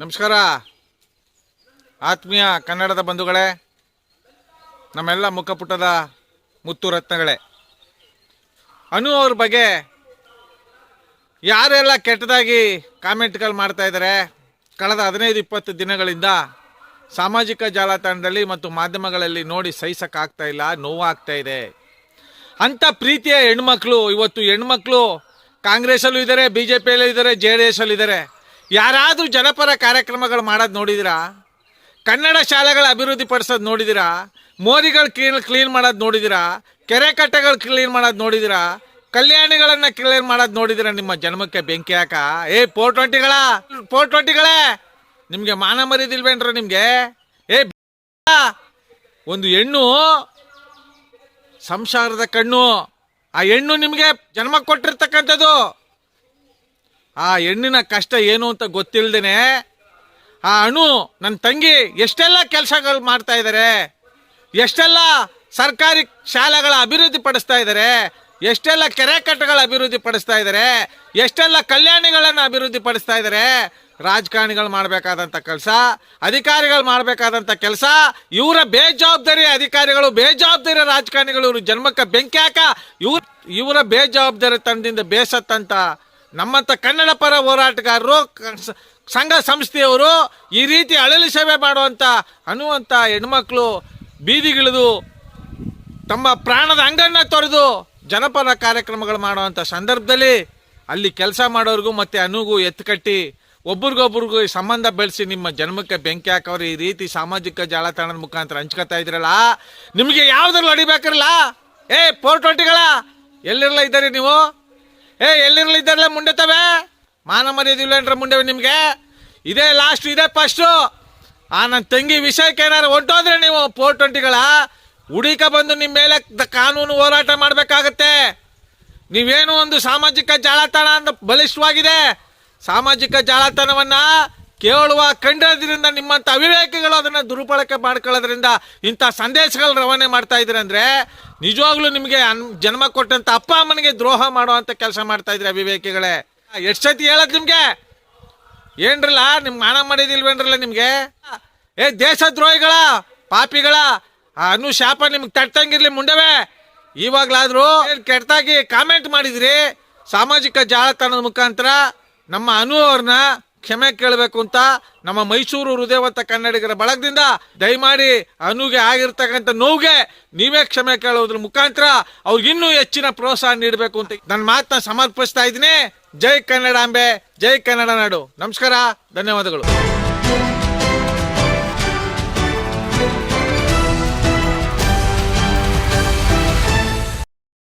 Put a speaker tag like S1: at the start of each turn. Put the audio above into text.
S1: ನಮಸ್ಕಾರ. ಆತ್ಮೀಯ ಕನ್ನಡದ ಬಂಧುಗಳೇ, ನಮ್ಮೆಲ್ಲ ಮುಖಪುಟದ ಮುತ್ತು ರತ್ನಗಳೇ. ಅನು ಅವ್ರ ಬಗ್ಗೆ ಯಾರೆಲ್ಲ ಕೆಟ್ಟದಾಗಿ ಕಾಮೆಂಟ್ಗಳು ಮಾಡ್ತಾ ಇದ್ದಾರೆ, ಕಳೆದ ಹದಿನೈದು ಇಪ್ಪತ್ತು ದಿನಗಳಿಂದ ಸಾಮಾಜಿಕ ಜಾಲತಾಣದಲ್ಲಿ ಮತ್ತು ಮಾಧ್ಯಮಗಳಲ್ಲಿ ನೋಡಿ ಸಹಿಸೋಕ್ಕಾಗ್ತಾ ಇಲ್ಲ, ನೋವಾಗ್ತಾ ಇದೆ. ಅಂಥ ಪ್ರೀತಿಯ ಹೆಣ್ಮಕ್ಳು, ಇವತ್ತು ಹೆಣ್ಮಕ್ಳು ಕಾಂಗ್ರೆಸ್ಸಲ್ಲೂ ಇದ್ದಾರೆ ಬಿ ಜೆ ಪಿಯಲ್ಲೂ ಇದ್ದಾರೆ, ಜೆ ಡಿ ಎಸ್ ಅಲ್ಲೂ ಇದ್ದಾರೆ. ಯಾರಾದರೂ ಜನಪರ ಕಾರ್ಯಕ್ರಮಗಳು ಮಾಡೋದು ನೋಡಿದಿರಾ? ಕನ್ನಡ ಶಾಲೆಗಳ ಅಭಿವೃದ್ಧಿ ಪಡಿಸೋದು ನೋಡಿದಿರಾ? ಮೋರಿಗಳು ಕ್ಲೀನ್ ಕ್ಲೀನ್ ಮಾಡೋದು ನೋಡಿದಿರಾ? ಕೆರೆ ಕಟ್ಟೆಗಳು ಕ್ಲೀನ್ ಮಾಡೋದು ನೋಡಿದಿರಾ? ಕಲ್ಯಾಣಿಗಳನ್ನು ಕ್ಲೀನ್ ಮಾಡೋದು ನೋಡಿದಿರಾ ನಿಮ್ಮ ಜನ್ಮಕ್ಕೆ ಬೆಂಕಿ ಹಾಕ? ಏ, ಫೋರ್ ಟ್ವೆಂಟಿಗಳ? ಫೋರ್ ಟ್ವೆಂಟಿಗಳೇ? ನಿಮಗೆ ಮಾನ ಮರಿದಿಲ್ವೇನ್ರ ನಿಮಗೆ? ಏ ಒಂದು ಹೆಣ್ಣು, ಸಂಸಾರದ ಕಣ್ಣು, ಆ ಹೆಣ್ಣು ನಿಮಗೆ ಜನ್ಮ ಕೊಟ್ಟಿರ್ತಕ್ಕಂಥದ್ದು. ಆ ಹೆಣ್ಣಿನ ಕಷ್ಟ ಏನು ಅಂತ ಗೊತ್ತಿಲ್ಲದೇನೆ ಆ ಅಣು ನನ್ನ ತಂಗಿ ಎಷ್ಟೆಲ್ಲ ಕೆಲಸಗಳು ಮಾಡ್ತಾ ಇದ್ದಾರೆ ಎಷ್ಟೆಲ್ಲ ಸರ್ಕಾರಿ ಶಾಲೆಗಳ ಅಭಿವೃದ್ಧಿ ಪಡಿಸ್ತಾ ಇದ್ದಾರೆ ಎಷ್ಟೆಲ್ಲ ಕೆರೆ ಕಟ್ಟಗಳ ಅಭಿವೃದ್ಧಿ ಪಡಿಸ್ತಾ ಇದ್ದಾರೆ ಎಷ್ಟೆಲ್ಲ ಕಲ್ಯಾಣಿಗಳನ್ನು ಅಭಿವೃದ್ಧಿ ಪಡಿಸ್ತಾ ಇದ್ದಾರೆ ರಾಜಕಾರಣಿಗಳು ಮಾಡಬೇಕಾದಂಥ ಕೆಲಸ, ಅಧಿಕಾರಿಗಳು ಮಾಡಬೇಕಾದಂಥ ಕೆಲಸ, ಇವರ ಬೇಜವಾಬ್ದಾರಿ ಅಧಿಕಾರಿಗಳು, ಬೇಜವಾಬ್ದಾರಿ ರಾಜಕಾರಣಿಗಳು, ಇವರು ಜನ್ಮಕ್ಕೆ ಬೆಂಕಿ ಹಾಕ, ಇವ್ರ ಇವರ ಬೇಜವಾಬ್ದಾರಿ ತಂಡದಿಂದ ಬೇಸತ್ತಂತ ನಮ್ಮಂಥ ಕನ್ನಡ ಪರ ಹೋರಾಟಗಾರರು ಸಂಘ ಸಂಸ್ಥೆಯವರು ಈ ರೀತಿ ಅಳಲು ಸೇವೆ ಮಾಡುವಂಥ ಅನ್ನುವಂಥ ಹೆಣ್ಮಕ್ಳು ಬೀದಿಗಿಳಿದು ತಮ್ಮ ಪ್ರಾಣದ ಅಂಗನ್ನ ತೊರೆದು ಜನಪರ ಕಾರ್ಯಕ್ರಮಗಳು ಮಾಡುವಂಥ ಸಂದರ್ಭದಲ್ಲಿ ಅಲ್ಲಿ ಕೆಲಸ ಮಾಡೋರಿಗೂ ಮತ್ತೆ ಅನುಗೂ ಎತ್ತುಕಟ್ಟಿ ಒಬ್ರಿಗೊಬ್ರಿಗೂ ಈ ಸಂಬಂಧ ಬೆಳೆಸಿ ನಿಮ್ಮ ಜನ್ಮಕ್ಕೆ ಬೆಂಕಿ ಹಾಕೋರು ಈ ರೀತಿ ಸಾಮಾಜಿಕ ಜಾಲತಾಣದ ಮುಖಾಂತರ ಹಂಚ್ಕೊತಾ ಇದ್ರಲ್ಲ, ನಿಮಗೆ ಯಾವ್ದ್ರಲ್ಲಿ ಹೊಡಿಬೇಕಿರಲ್ಲ? ಏ ಫೋರ್ ಟ್ವೆಂಟಿಗಳ ಎಲ್ಲಿರಲ್ಲ ಇದ್ದಾರೆ ನೀವು? ಏ ಎಲ್ಲಿರ್ಲಿದ್ದಾರಲ್ಲ ಮುಂಡೆ ತವೆ ಮಾನ ಮರ್ಯಾದಿಲ್ವೇನ್ರ ಮುಂಡೆ ನಿಮಗೆ? ಇದೇ ಲಾಸ್ಟ್ ಇದೇ ಫಸ್ಟು ಆ ನನ್ನ ತಂಗಿ ವಿಷಯಕ್ಕೆ ಏನಾರು ಹೊಂಟೋದ್ರೆ ನೀವು ಫೋರ್ ಟ್ವೆಂಟಿಗಳ ಹುಡುಕ ಬಂದು ನಿಮ್ಮ ಮೇಲೆ ಕಾನೂನು ಹೋರಾಟ ಮಾಡಬೇಕಾಗತ್ತೆ. ನೀವೇನು ಒಂದು ಸಾಮಾಜಿಕ ಜಾಲತಾಣ ಅಂತ ಬಲಿಷ್ಠವಾಗಿದೆ. ಸಾಮಾಜಿಕ ಜಾಲತಾಣವನ್ನ ಕೇಳುವ, ಕಂಡದ್ರಿಂದ ನಿಮ್ಮಂಥ ಅವಿವೇಕಿಗಳು ಅದನ್ನ ದುರುಪಳಕೆ ಮಾಡ್ಕೊಳ್ಳೋದ್ರಿಂದ ಇಂಥ ಸಂದೇಶಗಳು ರವಾನೆ ಮಾಡ್ತಾ ಅಂದ್ರೆ ನಿಜವಾಗ್ಲೂ ನಿಮಗೆ ಅನ್, ಜನ್ಮ ಕೊಟ್ಟಂತ ಅಪ್ಪ ಅಮ್ಮನಿಗೆ ದ್ರೋಹ ಮಾಡುವಂತ ಕೆಲಸ ಮಾಡ್ತಾ ಇದ್ರಿ ಅವಿವೇಕಿಗಳೇ. ಎಷ್ಟು ಸತಿ ಹೇಳದ್ ನಿಮ್ಗೆ? ಏನ್ರಲ್ಲ, ನಿಮ್ ಮಾನ ಮಾಡಿದಿಲ್ವೇನ್ರಲ್ಲ ನಿಮ್ಗೆ? ಏ, ದೇಶದ್ರೋಹಿಗಳ, ಪಾಪಿಗಳ, ಆ ಅನು ಶಾಪ ನಿಮ್ಗೆ ತಟ್ಟಂಗಿರ್ಲಿ ಮುಂಡವೆ. ಇವಾಗ್ಲಾದ್ರೂ ಕೆಟ್ಟದಾಗಿ ಕಾಮೆಂಟ್ ಮಾಡಿದ್ರಿ? ಸಾಮಾಜಿಕ ಜಾಲತಾಣದ ಮುಖಾಂತರ ನಮ್ಮ ಅನು ಅವ್ರನ್ನ ಕ್ಷಮೆ ಕೇಳಬೇಕು ಅಂತ ನಮ್ಮ ಮೈಸೂರು ಹೃದಯವಂತ ಕನ್ನಡಿಗರ ಬಳಗದಿಂದ ದಯಮಾಡಿ ಅನುಗೆ ಆಗಿರ್ತಕ್ಕಂಥ ನೋವಿಗೆ ನೀವೇ ಕ್ಷಮೆ ಕೇಳೋದ್ರ ಮುಖಾಂತರ ಅವ್ರಿಗಿನ್ನೂ ಹೆಚ್ಚಿನ ಪ್ರೋತ್ಸಾಹ ನೀಡಬೇಕು ಅಂತ ನನ್ನ ಮಾತನ್ನ ಸಮರ್ಪಿಸ್ತಾ ಇದ್ದೀನಿ. ಜೈ ಕನ್ನಡಾಂಬೆ ಜೈ ಕನ್ನಡ ನಾಡು. ನಮಸ್ಕಾರ, ಧನ್ಯವಾದಗಳು.